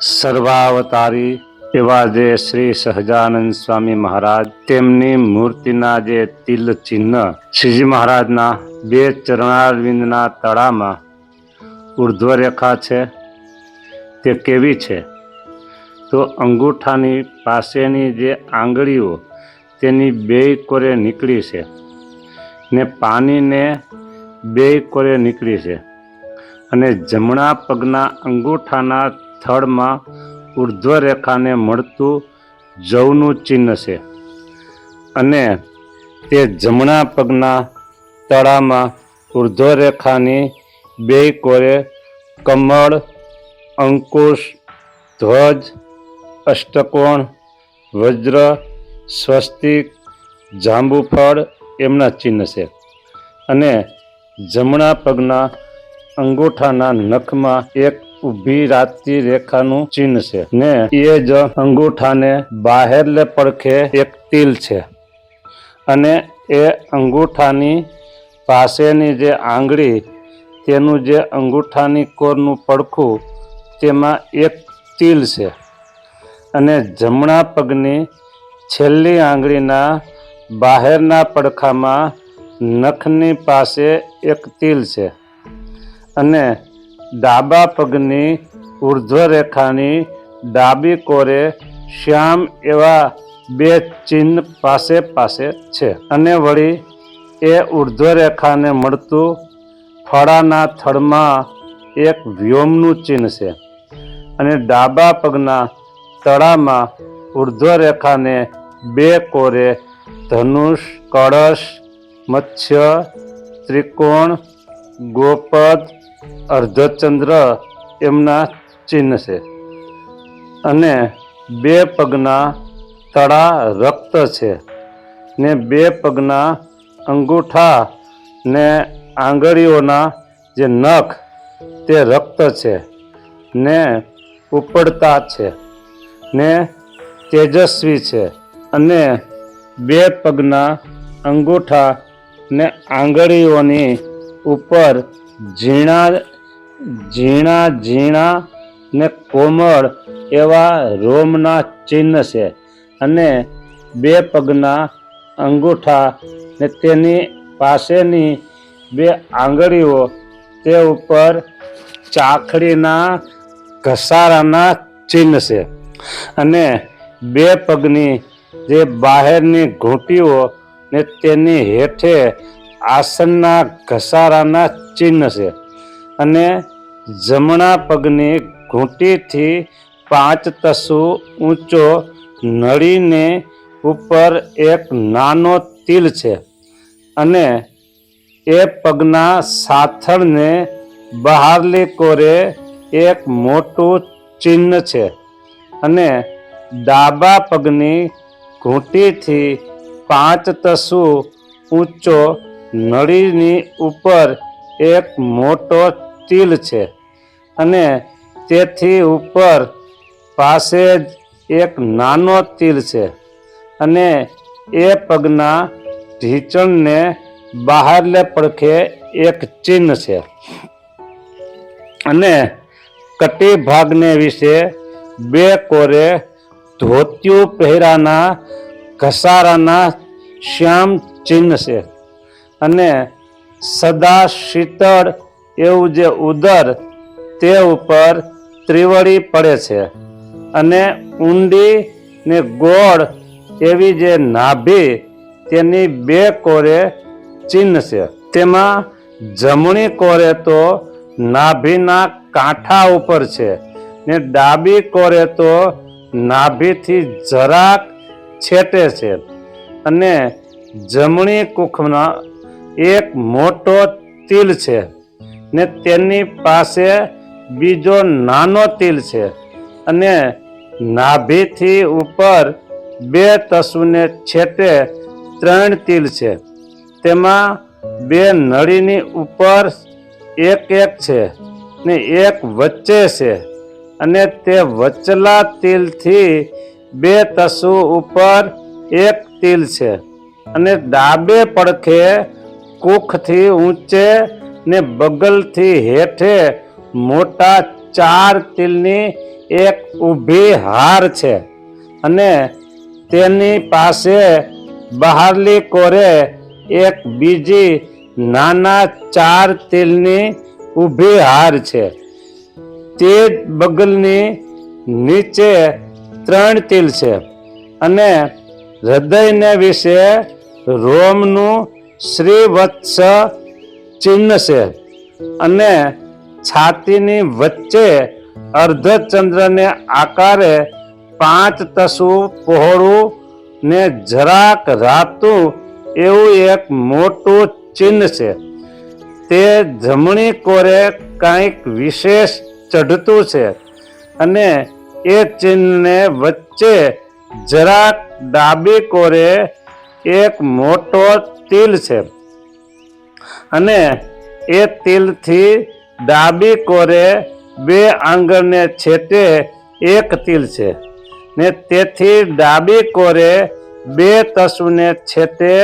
સર્વાવતારી એવા જે શ્રી સહજાનંદ સ્વામી મહારાજ, તેમની મૂર્તિના જે તિલ ચિહ્ન શ્રીજી મહારાજના બે ચરણારવિંદના તળામાં ઉર્ધ્વરેખા છે, તે કેવી છે? તો અંગૂઠાની પાસેની જે આંગળીઓ, તેની બે કોરે નીકળી છે ને પાણીને બે કોરે નીકળી છે. અને જમણા પગના અંગૂઠાના થડમાં ઉર્ધ્વ રેખાને મળતું જવનું ચિહ્ન છે. અને તે જમણા પગના તળામાં ઉર્ધ્વ રેખાની બે કોરે કમળ, અંકુશ, ધ્વજ, અષ્ટકોણ, વજ્ર, સ્વસ્તિક, જાંબુફળ એમના ચિહ્ન છે. અને જમણા પગના અંગૂઠાના નખમાં એક ઊભી રાતી રેખાનું ચિહ્ન છે ને એ જ અંગૂઠાને બહારલે પડખે એક તિલ છે. અને એ અંગૂઠાની પાસેની જે આંગળી, તેનું જે અંગૂઠાની કોરનું પડખું, તેમાં એક તિલ છે. અને જમણા પગની છેલ્લી આંગળીના બહારના પડખામાં નખની પાસે એક તિલ છે. અને ડાબા પગની ઉર્ધ્વ રેખાની ડાબી કોરે શ્યામ એવા બે ચિહ્ન પાસે પાસે છે. અને વળી એ ઉર્ધ્વરેખાને મળતું ફળાના થડમાં એક વ્યોમનું ચિહ્ન છે. અને ડાબા પગના તળામાં ઉર્ધ્વ રેખાને બે કોરે ધનુષ, કળશ, મત્સ્ય, ત્રિકોણ, ગોપદ અર્ધચંદ્ર એમના ચિહ્ન છે. અને બે પગના તળા રક્ત છે ને બે પગના અંગૂઠા ને આંગળીઓના જે નખ તે રક્ત છે ને ઉપડતા છે ને તેજસ્વી છે અને બે પગના અંગૂઠા ને આંગળીઓની ઉપર ઝીણા ઝીણા ઝીણા ને કોમળ એવા રોમના ચિહ્ન છે. અને બે પગના અંગૂઠા ને તેની પાસેની બે આંગળીઓ તે ઉપર ચાખડીના ઘસારાના ચિહ્ન છે. અને બે પગની જે બહારની ઘૂંટીઓ ને તેની હેઠે આસનના ઘસારાના ચિહ્ન છે. અને જમણા પગની ઘૂંટીથી પાંચ તસુ ઊંચો નળીને ઉપર એક નાનો તિલ છે અને એ પગના સાથળને બહારલી કોરે એક મોટું ચિહ્ન છે અને ડાબા પગની ઘૂંટીથી પાંચ તસુ ઊંચો નળીની ઉપર એક મોટો તિલ છે. અને તેથી ઉપર પાસે જ એક નાનો તિલ છે. અને એ પગના ઢીચણને બહારલે પડખે એક ચિહ્ન છે. અને કટી ભાગને વિશે બે કોરે ધોતિયું પહેરાના ઘસારાના શ્યામ ચિહ્ન છે. અને સદા શીતળ એવું જે ઉદર તે ઉપર ત્રિવળી પડે છે. અને ઊંડી ને ગોળ એવી જે નાભી તેની બે કોરે ચિહ્ન છે. તેમાં જમણી કોરે તો નાભીના કાંઠા ઉપર છે ને ડાબી કોરે તો નાભીથી જરાક છેટે છે. અને જમણી કુખમાં એક મોટો તિલ છે. ને તેની પાસે બીજો નાનો તિલ છે અને નાભીથી ઉપર બે તસુને છેટે ત્રણ તિલ છે. તેમાં બે નળીની ઉપર એક એક છે ને એક વચ્ચે છે અને તે વચલા તિલથી બે તસુ ઉપર એક તિલ છે અને ડાબે પડખે કુખથી ઊંચે ને બગલથી હેઠે મોટા ચાર તિલની એક ઊભી હાર છે અને તેની પાસે બહારલી કોરે એક બીજી નાના ચાર તિલની ઊભી હાર છે. તે બગલની નીચે ત્રણ તિલ છે અને હૃદયને વિશે રોમનું શ્રીવત્સ ચિહ્ન છે. અને છાતીની વચ્ચે અર્ધચંદ્રને આકારે પાંચ તસુ પહોળું ને જરાક રાતું એવું એક મોટું ચિહ્ન છે. તે જમણી કોરે કંઈક વિશેષ ચઢતું છે અને એ ચિહ્નને વચ્ચે જરાક ડાબી કોરે એક મોટો તિલ છે. અને એ તિલથી ડાબી કોરે બે આંગણને છેટે એક તિલ છે. ને તેથી ડાબી કોરે બે તસુને છેટે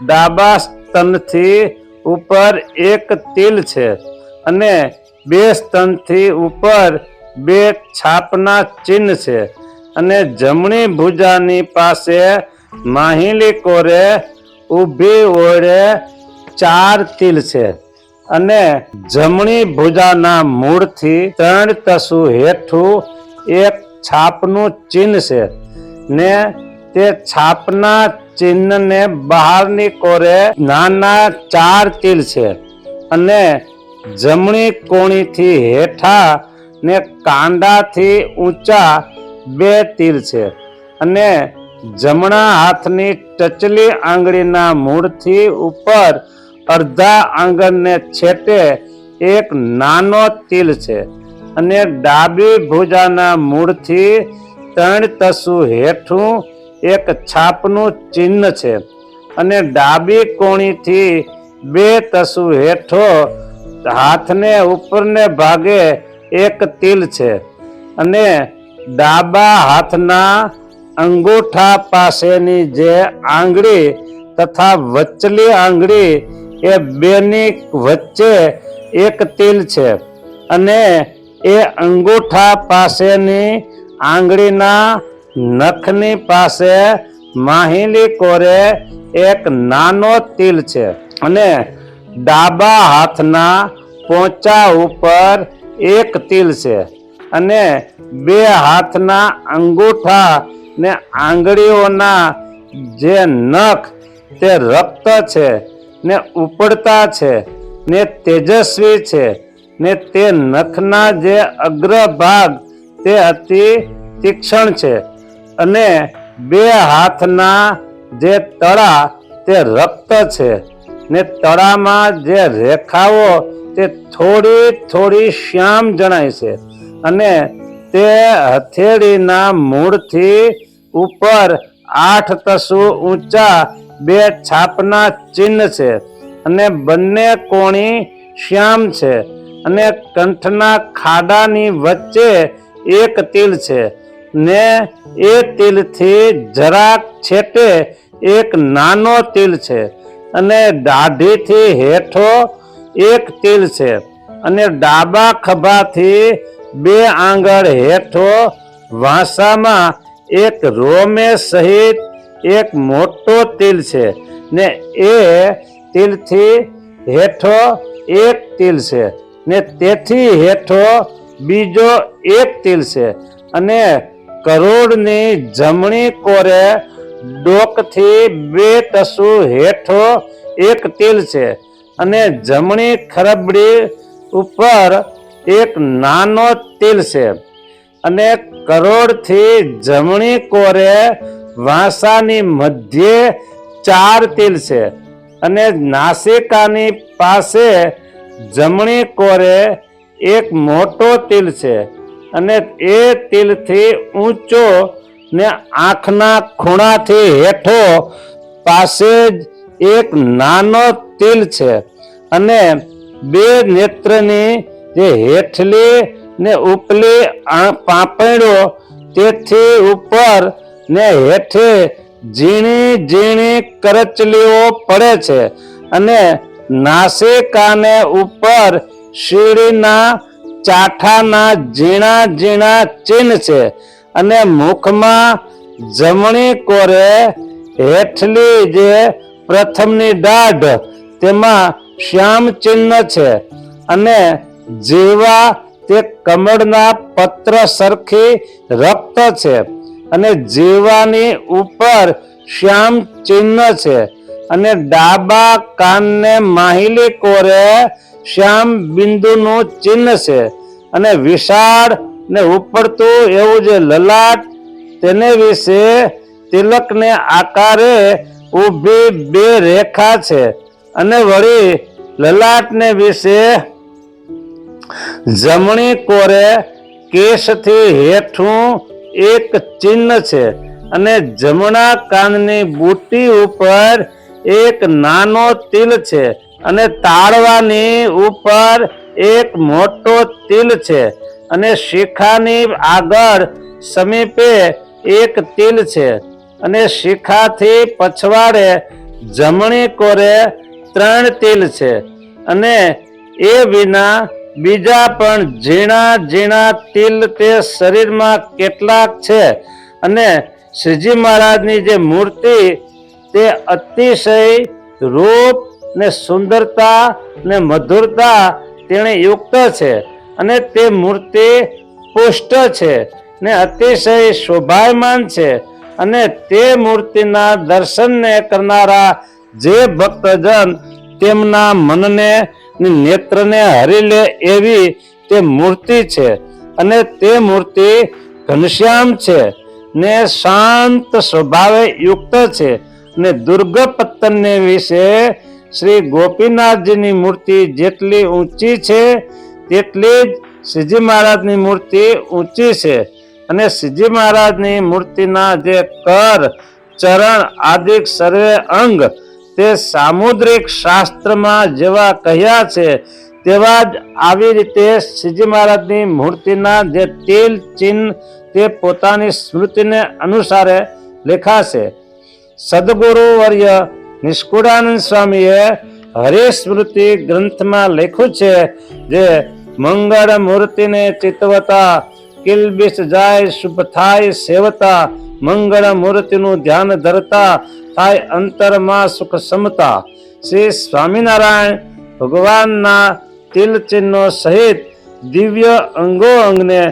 ડાબા સ્તનથી ઉપર એક તિલ છે અને બે સ્તનથી ઉપર બે છાપના ચિહ્ન છે. અને જમણી ભુજાની પાસે માહિલી કોરે ઊભી ઓળે ચાર તિલ છે. અને જમણી ભુજાના મૂળથી ત્રણ તસુ હેઠું એક છાપનું ચિહ્ન છે ને તે છાપના ચિહ્નને બહારની કોરે નાના ચાર તિલ છે. અને જમણી કોણીથી હેઠા ને કાંડાથી ઊંચા બે તિલ છે. અને જમણા હાથની ટચલી આંગળીના મૂળથી ઉપર અડધા આંગળને છેટે એક નાનો તિલ છે અને ડાબી ભુજાના મૂળથી ત્રણ તસુ હેઠું એક છાપનું ચિહ્ન છે અને ડાબી કોણીથી બે તસુ હેઠો હાથને ઉપરને ભાગે એક તિલ છે અને ડાબા હાથના અંગૂઠા પાસેની જે આંગળી તથા વચલી આંગળી એ બેની વચ્ચે એક તિલ છે અને એ અંગૂઠા પાસેની આંગળીના નખની પાસે માહિલી કોરે એક નાનો તિલ છે અને ડાબા હાથના પોચા ઉપર એક તિલ છે અને બે હાથના અંગૂઠા ને આંગળીઓના જે નખ તે રક્ત છે ને ઉપડતા છે, ને તેજસ્વી છે, ને તે નખના જે અગ્રભાગ તે અતિ તીક્ષ્ણ છે અને બે હાથના જે તળા તે રક્ત છે, ને તળામાં જે રેખાઓ તે થોડી થોડી શ્યામ જણાય છે અને તે હથેળીના મૂળથી ઉપર આઠ તસુ ઊંચા બે છાપના ચિહ્ન છે અને બંને કોણી શ્યામ છે અને કંઠના ખાડાની વચ્ચે એક તિલ છે. ને એ તિલથી જરાક છેટે એક નાનો તિલ છે અને દાઢીથી હેઠો એક તિલ છે અને ડાબા ખભાથી બે આંગળ હેઠો વાંસામાં એક રોમે સહિત એક મોટો તિલ છે ને એ તિલથી હેઠો એક તિલ છે ને તેથી હેઠો બીજો એક તિલ છે અને કરોડની જમણી કોરે ડોકથી બે તસુ હેઠો એક તિલ છે અને જમણી ખરબડી ઉપર એક નાનો તિલ છે અને કરોડથી જમણી કોરે વાંસાની મધ્યે ચાર તિલ છે અને નાસિકાની પાસે જમણી કોરે એક મોટો તિલ છે અને એ તિલથી ઊંચો ને આંખના ખૂણાથી હેઠો પાસે જ એક નાનો તિલ છે અને બે નેત્રની જે હેઠલી ને ઉપલી પાંપણો તેથી ઉપર ને હેઠે ઝીણી ઝીણી કરચલીઓ પડે છે અને નાસિકાને ઉપર શીડીના ચાઠાના ઝીણા ઝીણા ચિહ્ન છે અને મુખમાં જમણી કોરે હેઠલી જે પ્રથમની દાઢ તેમાં શ્યામ ચિહ્ન છે અને જેવા તે કમળના પત્ર સરખી રક્ત છે. અને જીવાની ઉપર શ્યામ ચિહ્ન છે. અને ડાબા કાનને માહિલી કોરે શ્યામ બિંદુનું ચિહ્ન છે. અને વિશાળ ને ઉપડતું એવું જે લલાટ તેને વિશે તિલકને આકારે ઊભી બે રેખા છે. અને વળી લલાટને વિશે જમણી કોરે કેશથી હેઠું એક ચિહ્ન છે અને જમણા કાનની બુટી ઉપર એક નાનો તિલ છે અને તાળવાની ઉપર એક મોટો તિલ છે અને શિખાની આગળ સમીપે એક તિલ છે અને શિખાથી પછવાડે જમણી કોરે ત્રણ તિલ છે અને એ વિના બીજા પણ ઝીણા ઝીણા તિલ તે શરીરમાં કેટલાક છે. અને શ્રીજી મહારાજની જે મૂર્તિ તે અતિશય રૂપ ને સુંદરતા ને મધુરતા તેણે યુક્ત છે અને તે મૂર્તિ પુષ્ટ છે ને અતિશય શોભાયમાન છે. અને તે મૂર્તિના દર્શનને કરનારા જે ભક્તજન તેમના મનને નેત્રને હરી લે એવી તે મૂર્તિ છે. અને તે મૂર્તિ ઘનશ્યામ છે ને શાંત સ્વભાવે યુક્ત છે. ને દુર્ગપત્તનને વિશે શ્રી ગોપીનાથજીની મૂર્તિ જેટલી ઊંચી છે, તેટલી જ શ્રીજી મહારાજની મૂર્તિ ઊંચી છે. અને શ્રીજી મહારાજની મૂર્તિના જે કર, ચરણ આદિ સર્વે અંગ તે સામુદ્રિક શાસ્ત્રમાં જેવા કહ્યા છે, તેવા જ આવી રીતે શ્રીજી મહારાજની મૂર્તિના જે તેલ, ચિહ્ન તે પોતાની સ્મૃતિને અનુસારે લેખાશે. સદગુરુ વર્ય નિષ્કુળાનંદ સ્વામીએ હરિસ્મૃતિ ગ્રંથમાં લખ્યું છે જે મંગળ મૂર્તિને ચિતવતા કિલબિસ જાય શુભ થાય સેવતા, મંગળ મૂર્તિનું ધ્યાન ધરતા થાય અંતરમાં સુખ સમતા શ્રી સ્વામિનારાયણ ભગવાનના તિલ ચિહ્નો સહિત દિવ્ય અંગો અંગને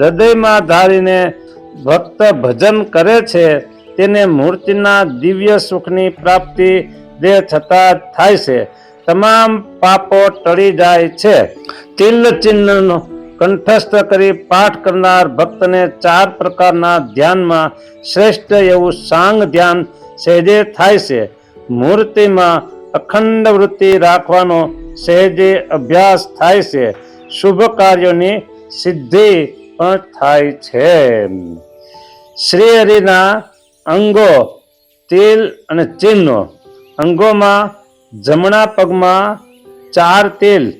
હૃદયમાં ધારીને ભક્ત ભજન કરે છે. તેને મૂર્તિના દિવ્ય સુખની પ્રાપ્તિ દેહ થતા થાય છે. તમામ પાપો ટળી જાય છે. તિલ ચિહ્નનો કંઠસ્થ કરી પાઠ કરનાર ભક્તને ચાર પ્રકારના ધ્યાનમાં શ્રેષ્ઠ એવું સાંગ ધ્યાન સહેજે થાય છે. મૂર્તિમાં અખંડ વૃત્તિ રાખવાનો સહેજે અભ્યાસ થાય છે. શુભ કાર્યોની સિદ્ધિ પણ થાય છે. શ્રી હરિના અંગો, તિલ અને ચિહ્નો અંગોમાં જમણા પગમાં ચાર તિલ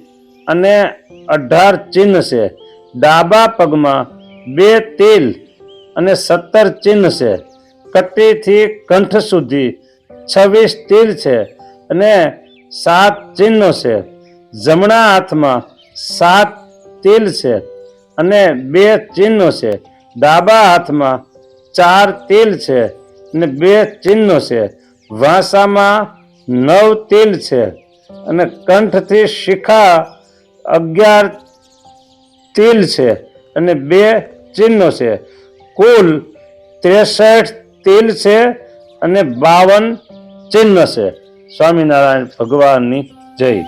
અને અઢાર ચિહ્ન છે. ડાબા પગમાં બે તિલ અને સત્તર ચિહ્ન છે. કટીથી કંઠ સુધી છવ્વીસ તિલ છે અને સાત ચિહ્નો છે. જમણા હાથમાં સાત તિલ છે અને બે ચિહ્નો છે. ડાબા હાથમાં ચાર તિલ છે અને બે ચિહ્નો છે. વાંસામાં નવ તિલ છે અને કંઠથી શિખા અગિયાર તિલ છે અને બે ચિહ્નો છે. કુલ ત્રેસઠ તિલ છે અને બાવન ચિહ્ન છે. સ્વામિનારાયણ ભગવાનની જય.